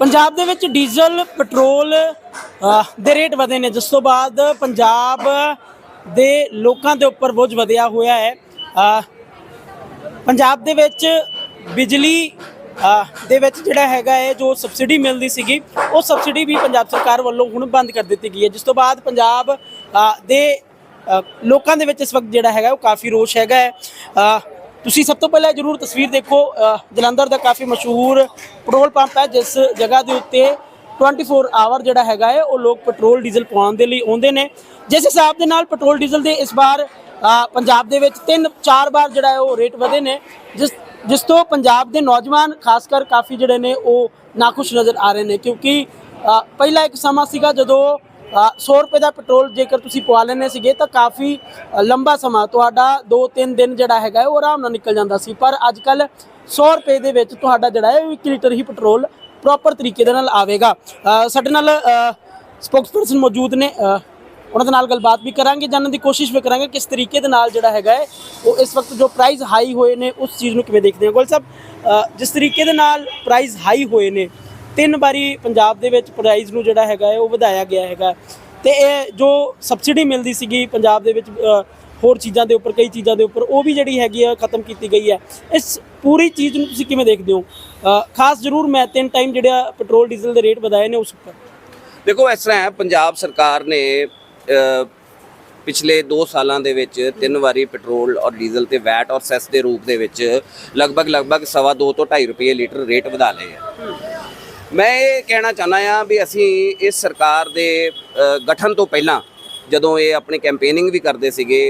ਪੰਜਾਬ ਦੇ ਵਿੱਚ diesel, petrol ਦੇ ਰੇਟ ਵਧੇ ਨੇ। ਜਿਸ ਤੋਂ ਬਾਅਦ ਪੰਜਾਬ ਦੇ ਲੋਕਾਂ ਦੇ ਉੱਪਰ ਬੋਝ ਵਧਿਆ ਹੋਇਆ ਹੈ। ਪੰਜਾਬ ਦੇ ਵਿੱਚ ਬਿਜਲੀ ਦੇ ਵਿੱਚ ਜਿਹੜਾ ਹੈਗਾ ਹੈ, ਜੋ ਸਬਸਿਡੀ ਮਿਲਦੀ ਸੀਗੀ, ਉਹ ਸਬਸਿਡੀ ਵੀ ਪੰਜਾਬ ਸਰਕਾਰ ਵੱਲੋਂ ਹੁਣ ਬੰਦ ਕਰ ਦਿੱਤੀ ਗਈ ਹੈ। ਜਿਸ ਤੋਂ ਬਾਅਦ ਪੰਜਾਬ ਦੇ ਲੋਕਾਂ ਦੇ ਵਿੱਚ ਇਸ ਵਕਤ ਜਿਹੜਾ ਹੈਗਾ, ਉਹ ਕਾਫੀ ਰੋਸ਼ ਹੈਗਾ ਹੈ। ਤੁਸੀਂ ਸਭ ਤੋਂ ਪਹਿਲਾਂ ਜਰੂਰ ਤਸਵੀਰ ਦੇਖੋ ਜਲੰਧਰ ਦਾ ਕਾਫੀ ਮਸ਼ਹੂਰ ਪੈਟਰੋਲ ਪੰਪ ਹੈ, ਜਿਸ ਜਗ੍ਹਾ ਦੇ ਉੱਤੇ 24 ਆਵਰ ਜਿਹੜਾ ਹੈਗਾ ਹੈ, ਉਹ ਲੋਕ ਪੈਟਰੋਲ ਡੀਜ਼ਲ ਪਾਉਣ ਦੇ ਲਈ ਆਉਂਦੇ ਨੇ। ਜਿਸ ਹਿਸਾਬ ਦੇ ਨਾਲ ਪੈਟਰੋਲ ਡੀਜ਼ਲ ਦੇ ਇਸ ਵਾਰ ਪੰਜਾਬ ਦੇ ਵਿੱਚ ਤਿੰਨ, ਚਾਰ ਵਾਰ ਜਿਹੜਾ ਹੈ ਉਹ ਰੇਟ ਵਧੇ ਨੇ, ਜਿਸ ਜਿਸ ਤੋਂ ਪੰਜਾਬ ਦੇ ਨੌਜਵਾਨ ਖਾਸ ਕਰ ਕਾਫੀ ਜਿਹੜੇ ਨੇ ਉਹ ਨਾਖੁਸ਼ ਨਜ਼ਰ ਆ ਰਹੇ ਨੇ, ਕਿਉਂਕਿ ਪਹਿਲਾ ਇੱਕ ਸਮਾਂ ਸੀਗਾ ਜਦੋਂ 100 ਰੁਪਏ ਦਾ ਪੈਟਰੋਲ ਜੇਕਰ ਤੁਸੀਂ ਪਵਾ ਲੈਣੇ ਸੀਗੇ ਤਾਂ ਕਾਫੀ ਲੰਬਾ ਸਮਾਂ ਤੁਹਾਡਾ 2-3 ਦਿਨ ਜਿਹੜਾ ਹੈਗਾ ਉਹ ਆਰਾਮ ਨਾਲ ਨਿਕਲ ਜਾਂਦਾ ਸੀ। ਪਰ ਅੱਜ ਕੱਲ 100 ਰੁਪਏ ਦੇ ਵਿੱਚ ਤੁਹਾਡਾ ਜਿਹੜਾ ਹੈ 1 ਲੀਟਰ ਹੀ ਪੈਟਰੋਲ ਪ੍ਰੋਪਰ ਤਰੀਕੇ ਦੇ ਨਾਲ ਆਵੇਗਾ। ਸਾਡੇ ਨਾਲ ਸਪੋਕਸਪਰਸਨ ਮੌਜੂਦ ਨੇ। ਉਹਨਾਂ ਦੇ ਨਾਲ ਗੱਲਬਾਤ ਵੀ ਕਰਾਂਗੇ, ਜਾਣਨ ਦੀ ਕੋਸ਼ਿਸ਼ ਵੀ ਕਰਾਂਗੇ ਕਿਸ ਤਰੀਕੇ ਦੇ ਨਾਲ ਜਿਹੜਾ ਹੈਗਾ ਹੈ ਉਹ ਇਸ ਵਕਤ ਜੋ ਪ੍ਰਾਈਸ ਹਾਈ ਹੋਏ ਨੇ ਉਸ ਚੀਜ਼ ਨੂੰ ਕਿਵੇਂ ਦੇਖਦੇ ਹੋ? ਗੋਲ ਸਾਹਿਬ ਜਿਸ ਤਰੀਕੇ ਦੇ ਨਾਲ ਪ੍ਰਾਈਸ ਹਾਈ ਹੋਏ ਨੇ ਤਿੰਨ ਵਾਰੀ ਪੰਜਾਬ ਦੇ ਵਿੱਚ ਪ੍ਰਾਈਜ਼ ਨੂੰ ਜਿਹੜਾ ਹੈਗਾ ਉਹ ਵਧਾਇਆ ਗਿਆ ਹੈਗਾ। ਤੇ ਇਹ ਜੋ ਸਬਸਿਡੀ ਮਿਲਦੀ ਸੀਗੀ ਪੰਜਾਬ ਦੇ ਵਿੱਚ ਹੋਰ ਚੀਜ਼ਾਂ ਦੇ ਉੱਪਰ, ਕਈ ਚੀਜ਼ਾਂ ਦੇ ਉੱਪਰ, ਉਹ ਵੀ ਜਿਹੜੀ ਹੈਗੀ ਆ, ਖਤਮ ਕੀਤੀ ਗਈ ਹੈ। ਇਸ ਪੂਰੀ ਚੀਜ਼ ਨੂੰ ਤੁਸੀਂ ਕਿਵੇਂ ਦੇਖਦੇ ਹੋ? ਖਾਸ ਜ਼ਰੂਰ ਮੈਂ ਤਿੰਨ ਟਾਈਮ ਜਿਹੜਾ ਪੈਟਰੋਲ ਡੀਜ਼ਲ ਦੇ ਰੇਟ ਵਧਾਏ ਨੇ ਉਸ ਉੱਪਰ। ਦੇਖੋ, ਇਸ ਤਰ੍ਹਾਂ ਹੈ, ਪੰਜਾਬ ਸਰਕਾਰ ਨੇ ਪਿਛਲੇ 2 ਸਾਲਾਂ ਦੇ ਵਿੱਚ ਤਿੰਨ ਵਾਰੀ ਪੈਟਰੋਲ ਔਰ ਡੀਜ਼ਲ ਤੇ ਵੈਟ ਔਰ ਸੈਸ ਦੇ ਰੂਪ ਦੇ ਵਿੱਚ ਲਗਭਗ ਲਗਭਗ ਸਵਾ ਦੋ ਤੋਂ 2.5 ਰੁਪਏ ਲੀਟਰ ਰੇਟ ਵਧਾ ਲਏ ਆ ਮੈਂ ਇਹ ਕਹਿਣਾ ਚਾਹੁੰਦਾ ਆ ਵੀ ਅਸੀਂ ਇਸ ਸਰਕਾਰ ਦੇ ਗਠਨ ਤੋਂ ਪਹਿਲਾਂ ਜਦੋਂ ਇਹ ਆਪਣੀ ਕੈਂਪੇਨਿੰਗ ਵੀ ਕਰਦੇ ਸੀਗੇ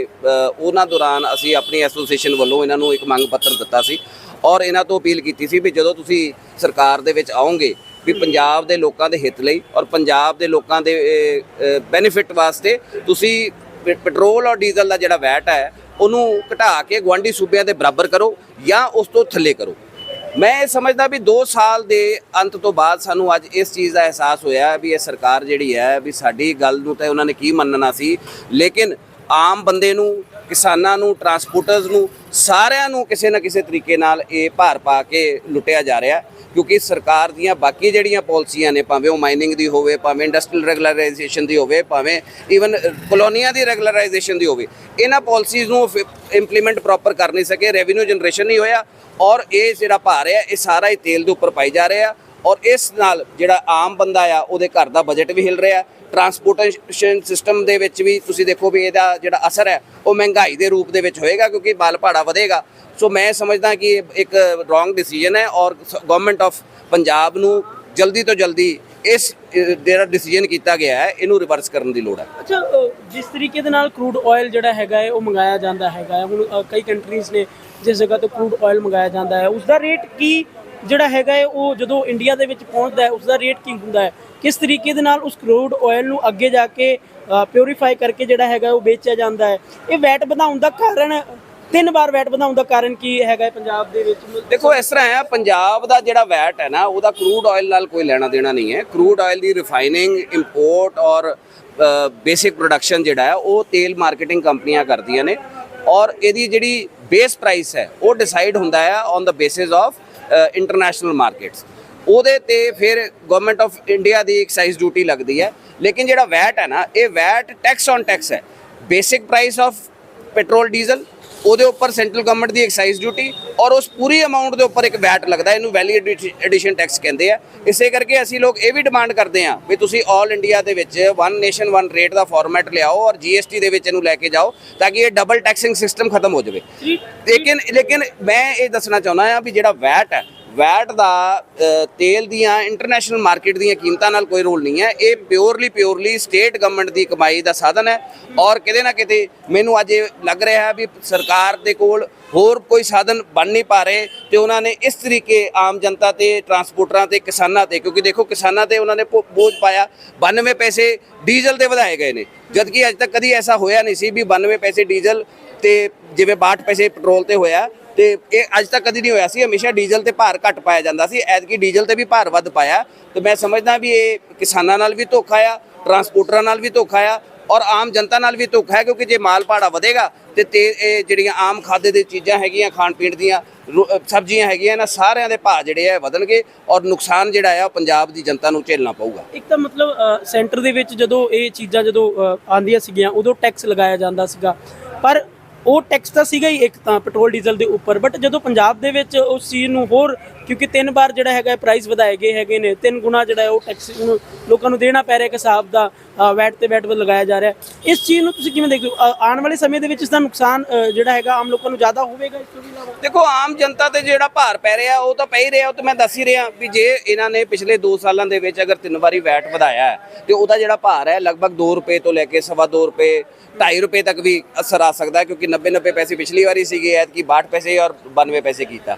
ਉਹਨਾਂ ਦੌਰਾਨ ਅਸੀਂ ਆਪਣੀ ਐਸੋਸੀਏਸ਼ਨ ਵੱਲੋਂ ਇਹਨਾਂ ਨੂੰ ਇੱਕ ਮੰਗ ਪੱਤਰ ਦਿੱਤਾ ਸੀ ਔਰ ਇਹਨਾਂ ਤੋਂ ਅਪੀਲ ਕੀਤੀ ਸੀ ਵੀ ਜਦੋਂ ਤੁਸੀਂ ਸਰਕਾਰ ਦੇ ਵਿੱਚ ਆਓਗੇ ਵੀ ਪੰਜਾਬ ਦੇ ਲੋਕਾਂ ਦੇ ਹਿੱਤ ਲਈ ਔਰ ਪੰਜਾਬ ਦੇ ਲੋਕਾਂ ਦੇ ਬੈਨੀਫਿਟ ਵਾਸਤੇ ਤੁਸੀਂ ਪ- ਪੈਟਰੋਲ ਔਰ ਡੀਜ਼ਲ ਦਾ ਜਿਹੜਾ ਵੈਟ ਹੈ, ਉਹਨੂੰ ਘਟਾ ਕੇ ਗਵਾਂਢੀ ਸੂਬਿਆਂ ਦੇ ਬਰਾਬਰ ਕਰੋ ਜਾਂ ਉਸ ਤੋਂ ਥੱਲੇ ਕਰੋ। ਮੈਂ ਇਹ ਸਮਝਦਾ ਵੀ 2 ਸਾਲ ਦੇ ਅੰਤ ਤੋਂ ਬਾਅਦ ਸਾਨੂੰ ਅੱਜ ਇਸ ਚੀਜ਼ ਦਾ ਅਹਿਸਾਸ ਹੋਇਆ ਵੀ ਇਹ ਸਰਕਾਰ ਜਿਹੜੀ ਹੈ ਵੀ ਸਾਡੀ ਗੱਲ ਨੂੰ ਤਾਂ ਉਹਨਾਂ ਨੇ ਕੀ ਮੰਨਣਾ ਸੀ। ਲੇਕਿਨ ਆਮ ਬੰਦੇ ਨੂੰ ਕਿਸਾਨਾਂ ਨੂੰ ਟਰਾਂਸਪੋਰਟਰਸ ਨੂੰ, ਸਾਰਿਆਂ ਨੂੰ ਕਿਸੇ ਨਾ ਕਿਸੇ ਤਰੀਕੇ ਨਾਲ ਇਹ ਭਾਰ ਪਾ ਕੇ ਲੁੱਟਿਆ ਜਾ ਰਿਹਾ ਕਿਉਂਕਿ ਸਰਕਾਰ ਦੀਆਂ ਬਾਕੀ ਜਿਹੜੀਆਂ ਪਾਲਿਸੀਆਂ ਨੇ, ਭਾਵੇਂ ਉਹ ਮਾਈਨਿੰਗ ਦੀ ਹੋਵੇ, ਭਾਵੇਂ ਇੰਡਸਟਰੀਅਲ ਰੈਗੂਲਰਾਈਜੇਸ਼ਨ ਦੀ ਹੋਵੇ, ਭਾਵੇਂ ਈਵਨ ਕਲੋਨੀਆਂ ਦੀ ਰੈਗੂਲਰਾਈਜੇਸ਼ਨ ਦੀ ਹੋਵੇ, ਇਹਨਾਂ ਪਾਲਿਸੀਜ਼ ਨੂੰ ਇੰਪਲੀਮੈਂਟ ਪ੍ਰੋਪਰ ਕਰ ਨਹੀਂ ਸਕੇ ਰੈਵਨਿਊ ਜਨਰੇਸ਼ਨ ਨਹੀਂ ਹੋਇਆ ਔਰ ਇਹ ਜਿਹੜਾ ਭਾਰ ਹੈ, ਇਹ ਸਾਰਾ ਹੀ ਤੇਲ ਦੇ ਉੱਪਰ ਪਾਈ ਜਾ ਰਿਹਾ ਔਰ ਇਸ ਨਾਲ ਜਿਹੜਾ ਆਮ ਬੰਦਾ ਆ, ਉਹਦੇ ਘਰ ਦਾ ਬਜਟ ਵੀ ਹਿਲ ਰਿਹਾ ਟਰਾਂਸਪੋਰਟੇਸ਼ਨ ਸਿਸਟਮ ਦੇ ਵਿੱਚ ਵੀ ਤੁਸੀਂ ਦੇਖੋ ਵੀ ਇਹਦਾ ਜਿਹੜਾ ਅਸਰ ਹੈ, ਉਹ ਮਹਿੰਗਾਈ ਦੇ ਰੂਪ ਦੇ ਵਿੱਚ ਹੋਏਗਾ ਕਿਉਂਕਿ ਮਾਲ ਭਾੜਾ ਵਧੇਗਾ। ਸੋ ਮੈਂ ਸਮਝਦਾ ਕਿ ਇਹ ਇੱਕ ਰੋਂਗ ਡਿਸੀਜਨ ਹੈ ਔਰ ਗਵਰਨਮੈਂਟ ਆਫ ਪੰਜਾਬ ਨੂੰ ਜਲਦੀ ਤੋਂ ਜਲਦੀ ਇਸ ਜਿਹੜਾ ਡਿਸੀਜਨ ਕੀਤਾ ਗਿਆ ਹੈ, ਇਹਨੂੰ ਰਿਵਰਸ ਕਰਨ ਦੀ ਲੋੜ ਹੈ। ਅੱਛਾ ਜਿਸ ਤਰੀਕੇ ਦੇ ਨਾਲ ਕਰੂਡ ਆਇਲ ਜਿਹੜਾ ਹੈਗਾ ਹੈ, ਉਹ ਮੰਗਾਇਆ ਜਾਂਦਾ ਹੈਗਾ ਹੁਣ ਕਈ ਕੰਟਰੀਜ਼ ਨੇ ਜਿਸ ਜਗ੍ਹਾ ਤੋਂ ਕਰੂਡ ਆਇਲ ਮੰਗਾਇਆ ਜਾਂਦਾ ਹੈ। ਉਸ ਦਾ ਰੇਟ ਕੀ ਜਿਹੜਾ ਹੈਗਾ ਹੈ, ਉਹ ਜਦੋਂ ਇੰਡੀਆ ਦੇ ਵਿੱਚ ਪਹੁੰਚਦਾ ਹੈ ਉਸ ਦਾ ਰੇਟ ਕੀ ਹੁੰਦਾ ਹੈ? ਕਿਸ ਤਰੀਕੇ ਦੇ ਨਾਲ ਉਸ ਕਰੂਡ ਆਇਲ ਨੂੰ ਅੱਗੇ ਜਾ ਕੇ ਪਿਉਰੀਫਾਈ ਕਰਕੇ ਜਿਹੜਾ ਹੈਗਾ ਉਹ ਵੇਚਿਆ ਜਾਂਦਾ ਹੈ? ਇਹ ਵੈਟ ਵਧਾਉਣ ਦਾ ਕਾਰਨ, ਤਿੰਨ ਵਾਰ ਵੈਟ ਵਧਾਉਣ ਦਾ ਕਾਰਨ ਕੀ ਹੈਗਾ ਪੰਜਾਬ ਦੇ ਵਿੱਚ? ਦੇਖੋ, ਇਸ ਤਰ੍ਹਾਂ ਹੈ, ਪੰਜਾਬ ਦਾ ਜਿਹੜਾ ਵੈਟ ਹੈ ਨਾ, ਉਹਦਾ ਕਰੂਡ ਆਇਲ ਨਾਲ ਕੋਈ ਲੈਣਾ ਦੇਣਾ ਨਹੀਂ ਹੈ। ਕਰੂਡ ਆਇਲ ਦੀ ਰਿਫਾਈਨਿੰਗ ਇੰਪੋਰਟ ਔਰ ਬੇਸਿਕ ਪ੍ਰੋਡਕਸ਼ਨ ਜਿਹੜਾ ਹੈ, ਉਹ ਤੇਲ ਮਾਰਕੀਟਿੰਗ ਕੰਪਨੀਆਂ ਕਰਦੀਆਂ ਨੇ। ਔਰ ਇਹਦੀ ਜਿਹੜੀ ਬੇਸ ਪ੍ਰਾਈਸ ਹੈ, ਉਹ ਡਿਸਾਈਡ ਹੁੰਦਾ ਹੈ on the basis of international markets ਉਹਦੇ ਤੇ ਫਿਰ ਗਵਰਨਮੈਂਟ ਆਫ ਇੰਡੀਆ ਦੀ ਐਕਸਾਈਜ਼ ਡਿਊਟੀ ਲੱਗਦੀ ਹੈ। ਲੇਕਿਨ ਜਿਹੜਾ ਵੈਟ ਹੈ ਨਾ, ਇਹ ਵੈਟ ਟੈਕਸ ਔਨ ਟੈਕਸ ਹੈ। Basic price of petrol diesel ਉਹਦੇ ਉੱਪਰ ਸੈਂਟਰਲ ਗਵਰਨਮੈਂਟ ਦੀ ਐਕਸਾਈਜ਼ ਡਿਊਟੀ ਔਰ ਉਸ ਪੂਰੀ ਅਮਾਉਂਟ ਦੇ ਉੱਪਰ ਇੱਕ ਵੈਟ ਲੱਗਦਾ ਇਹਨੂੰ ਵੈਲੀ ਐਡੀਸ਼ਨ ਟੈਕਸ ਕਹਿੰਦੇ ਆ। ਇਸੇ ਕਰਕੇ ਅਸੀਂ ਲੋਕ ਇਹ ਵੀ ਡਿਮਾਂਡ ਕਰਦੇ ਆ ਵੀ ਤੁਸੀਂ 올 ਇੰਡੀਆ ਦੇ ਵਿੱਚ ਵਨ ਨੇਸ਼ਨ ਵਨ ਰੇਟ ਦਾ ਫਾਰਮੈਟ ਲਿਆਓ ਔਰ ਜੀਐਸਟੀ ਦੇ ਵਿੱਚ ਇਹਨੂੰ ਲੈ ਕੇ ਜਾਓ ਤਾਂ ਕਿ ਇਹ ਡਬਲ ਟੈਕਸਿੰਗ ਸਿਸਟਮ ਖਤਮ ਹੋ ਜਾਵੇ। ਲੇਕਿਨ ਲੇਕਿਨ ਮੈਂ ਇਹ ਦੱਸਣਾ ਚਾਹੁੰਦਾ ਆ ਵੀ ਜਿਹੜਾ ਵੈਟ ਹੈ ਵੈਟ ਦਾ ਤੇਲ ਦੀਆਂ ਇੰਟਰਨੈਸ਼ਨਲ ਮਾਰਕੀਟ ਦੀਆਂ ਕੀਮਤਾਂ ਨਾਲ ਕੋਈ ਰੋਲ ਨਹੀਂ ਹੈ। ਇਹ ਪਿਓਰਲੀ ਪਿਓਰਲੀ ਸਟੇਟ ਗਵਰਨਮੈਂਟ ਦੀ ਕਮਾਈ ਦਾ ਸਾਧਨ ਹੈ। ਔਰ ਕਿਤੇ ਨਾ ਕਿਤੇ ਮੈਨੂੰ ਅੱਜ ਇਹ ਲੱਗ ਰਿਹਾ ਹੈ ਵੀ ਸਰਕਾਰ ਦੇ ਕੋਲ ਹੋਰ ਕੋਈ ਸਾਧਨ ਬਣ ਨਹੀਂ ਪਾ ਰਹੇ ਤੇ ਉਹਨਾਂ ਨੇ ਇਸ ਤਰੀਕੇ ਆਮ ਜਨਤਾ ਤੇ ਟਰਾਂਸਪੋਰਟਰਾਂ ਤੇ, ਕਿਸਾਨਾਂ ਤੇ, ਕਿਉਂਕਿ ਦੇਖੋ ਕਿਸਾਨਾਂ ਤੇ ਉਹਨਾਂ ਨੇ ਬੋਝ ਪਾਇਆ। 92 ਪੈਸੇ ਡੀਜ਼ਲ ਦੇ ਵਧਾਏ ਗਏ ਨੇ। ਜਦਕਿ ਅੱਜ ਤੱਕ ਕਦੀ ਐਸਾ ਹੋਇਆ ਨਹੀਂ ਸੀ ਵੀ 92 ਪੈਸੇ ਡੀਜ਼ਲ ਤੇ ਜਿਵੇਂ 62 ਪੈਸੇ ਪੈਟਰੋਲ ਤੇ ਹੋਇਆ। ਤੇ ਇਹ ਅੱਜ ਤੱਕ ਕਦੀ ਨਹੀਂ ਹੋਇਆ ਸੀ। ਹਮੇਸ਼ਾ ਡੀਜ਼ਲ ਤੇ ਭਾਰ ਘੱਟ ਪਾਇਆ ਜਾਂਦਾ ਸੀ। ਐਤਕੀ ਡੀਜ਼ਲ ਤੇ ਵੀ ਭਾਰ ਵੱਧ ਪਾਇਆ। ਤੇ ਮੈਂ ਸਮਝਦਾ ਵੀ ਇਹ ਕਿਸਾਨਾਂ ਨਾਲ ਵੀ ਧੋਖਾ ਆ ਟਰਾਂਸਪੋਰਟਰਾਂ ਨਾਲ ਵੀ ਧੋਖਾ ਆ ਔਰ ਆਮ ਜਨਤਾ ਨਾਲ ਵੀ ਧੋਖਾ ਹੈ ਕਿਉਂਕਿ ਜੇ ਮਾਲ ਭਾੜਾ ਵਧੇਗਾ ਤੇ ਤੇ ਇਹ ਜਿਹੜੀਆਂ ਆਮ ਖਾਦੇ ਦੀ ਚੀਜ਼ਾਂ ਹੈਗੀਆਂ ਖਾਣ ਪੀਣ ਦੀਆਂ ਰੋ- ਸਬਜ਼ੀਆਂ ਹੈਗੀਆਂ ਇਹਨਾਂ ਸਾਰਿਆਂ ਦੇ ਭਾਅ ਜਿਹੜੇ ਆ ਵਧਣਗੇ ਔਰ ਨੁਕਸਾਨ ਜਿਹੜਾ ਆ ਉਹ ਪੰਜਾਬ ਦੀ ਜਨਤਾ ਨੂੰ ਝੇਲਣਾ ਪਊਗਾ। ਇੱਕ ਤਾਂ ਮਤਲਬ ਸੈਂਟਰ ਦੇ ਵਿੱਚ ਜਦੋਂ ਇਹ ਚੀਜ਼ਾਂ ਜਦੋਂ ਅ, ਆਉਂਦੀਆਂ ਸੀਗੀਆਂ ਉਦੋਂ ਟੈਕਸ ਲਗਾਇਆ ਜਾਂਦਾ ਸੀਗਾ। ਪਰ ਉਹ ਟੈਕਸ ਤਾਂ ਸੀਗਾ ਹੀ ਇੱਕ ਤਾਂ ਪੈਟਰੋਲ ਡੀਜ਼ਲ ਦੇ ਉੱਪਰ ਬਟ ਜਦੋਂ ਪੰਜਾਬ ਦੇ ਵਿੱਚ ਉਸ ਚੀਜ਼ ਨੂੰ ਹੋਰ ਕਿਉਂਕਿ ਤਿੰਨ ਵਾਰ ਜਿਹੜਾ ਹੈਗਾ ਪ੍ਰਾਈਸ ਵਧਾਏ ਗਏ ਹੈਗੇ ਨੇ। ਤਿੰਨ ਗੁਣਾ ਜਿਹੜਾ ਉਹ ਟੈਕਸ ਨੂੰ ਲੋਕਾਂ ਨੂੰ ਦੇਣਾ ਪੈ ਰਿਹਾ ਇੱਕ ਹਿਸਾਬ ਦਾ ਵੈਟ ਤੇ ਵੈਟ ਲਗਾਇਆ ਜਾ ਰਿਹਾ ਇਸ ਚੀਜ਼ ਨੂੰ ਤੁਸੀਂ ਕਿਵੇਂ ਦੇਖਦੇ ਹੋ? ਆਉਣ ਵਾਲੇ ਸਮੇਂ ਦੇ ਵਿੱਚ ਇਸ ਦਾ ਨੁਕਸਾਨ ਜਿਹੜਾ ਹੈਗਾ ਆਮ ਲੋਕਾਂ ਨੂੰ ਜ਼ਿਆਦਾ ਹੋਵੇਗਾ ਇਸ ਤੋਂ ਇਲਾਵਾ? ਦੇਖੋ ਆਮ ਜਨਤਾ ਤੇ ਜਿਹੜਾ ਭਾਰ ਪੈ ਰਿਹਾ ਉਹ ਤਾਂ ਪੈ ਹੀ ਰਿਹਾ ਉਹ ਤਾਂ ਮੈਂ ਦੱਸ ਹੀ ਰਿਹਾ ਵੀ ਜੇ ਇਹਨਾਂ ਨੇ ਪਿਛਲੇ 2 ਸਾਲਾਂ ਦੇ ਵਿੱਚ ਅਗਰ ਤਿੰਨ ਵਾਰੀ ਵੈਟ ਵਧਾਇਆ ਹੈ, ਤੇ ਉਹਦਾ ਜਿਹੜਾ ਭਾਰ ਹੈ ਲਗਭਗ 2 ਰੁਪਏ ਤੋਂ ਲੈ ਕੇ ਸਵਾ 2 ਰੁਪਏ 2.5 ਰੁਪਏ ਤੱਕ ਵੀ ਅਸਰ ਆ ਸਕਦਾ ਕਿਉਂਕਿ 90 90 ਪੈਸੇ ਪਿਛਲੀ ਵਾਰੀ ਸੀਗੇ ਐਤਕੀ 62 ਪੈਸੇ ਔਰ 92 ਪੈਸੇ ਕੀਤਾ।